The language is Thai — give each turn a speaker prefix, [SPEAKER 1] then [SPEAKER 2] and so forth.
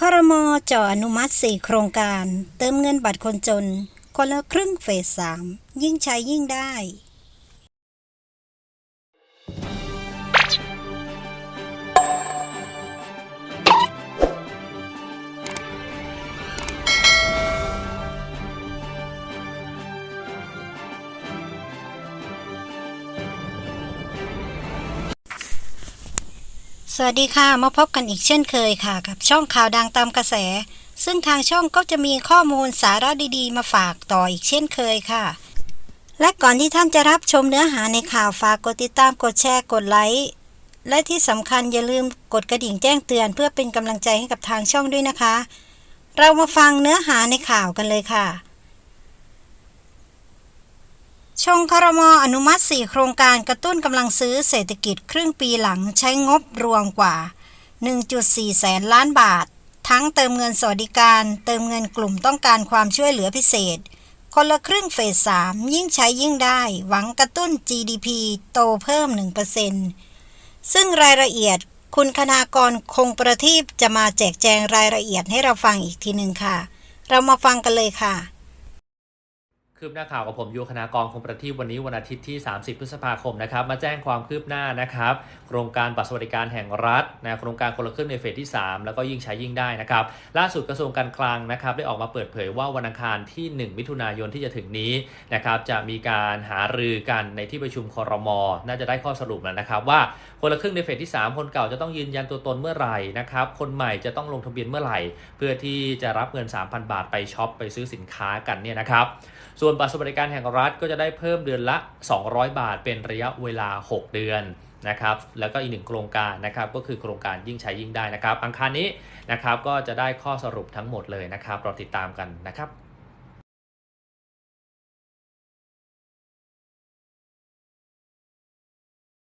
[SPEAKER 1] ครมจ่ออนุมัติ 4 โครงการ เติมเงินบัตรคนจน คนละครึ่งเฟส 3 ยิ่งใช้ยิ่งได้ สวัสดีค่ะมาพบกันอีกเช่นเคยค่ะ กับช่องข่าวดังตามกระแส ซึ่งทางช่องก็จะมีข้อมูลสาระดีๆ มาฝากต่ออีกเช่นเคยค่ะ และก่อนที่ท่านจะรับชมเนื้อหาในข่าวฝากกดติดตามกดแชร์กดไลค์และที่สำคัญอย่าลืมกดกระดิ่งแจ้งเตือนเพื่อเป็นกำลังใจให้กับทางช่องด้วยนะคะ เรามาฟังเนื้อหาในข่าวกันเลยค่ะ ชงครมอนุมัติ 4 โครงการกระตุ้นกำลังซื้อเศรษฐกิจครึ่งปีหลังใช้งบรวมกว่า 1.4 แสนล้านบาท ทั้งเติมเงินสวัสดิการ เติมเงินกลุ่มต้องการความช่วยเหลือพิเศษ คนละครึ่งเฟส 3 ยิ่งใช้ยิ่งได้ หวังกระตุ้น GDP โตเพิ่ม 1%ซึ่งรายละเอียดคุณคณากรคงประทีปจะมาแจกแจงรายละเอียดให้เราฟังอีกทีหนึ่งค่ะ เรามาฟังกันเลยค่ะ
[SPEAKER 2] คืบหน้าข่าวกับผมยูคณากรคงประทีปวันนี้วันอาทิตย์ที่ 30 พฤษภาคมนะครับมาแจ้งความคืบหน้านะครับ โครงการบัตรสวัสดิการแห่งรัฐนะโครงการคนละครึ่งในเฟสที่ 3 แล้วก็ยิ่งใช้ยิ่งได้นะครับ ล่าสุดกระทรวงการคลังนะครับได้ออกมาเปิดเผยว่าวันอังคารที่ 1 มิถุนายนที่จะถึงนี้นะครับจะมีการหารือกันในที่ประชุมคอรมอน่าจะได้ข้อสรุปแล้วนะครับ ว่าคนละครึ่งในเฟสที่ 3 คนเก่าจะต้องยืนยันตัวตนเมื่อไหร่นะครับคนใหม่จะต้องลงทะเบียนเมื่อไหร่ เพื่อที่จะรับเงิน 3,000 บาทไปช็อปไปซื้อสินค้ากันเนี่ยนะครับส่วนบัตรสวัสดิการแห่งรัฐก็จะได้เพิ่มเดือนละ 200 บาท เป็นระยะเวลา 6 เดือนนะครับแล้วก็อีกหนึ่งโครงการนะครับก็คือโครงการยิ่งใช้ยิ่งได้นะครับ อังคารนี้นะครับก็จะได้ข้อสรุปทั้งหมดเลยนะครับเราติดตามกันนะครับ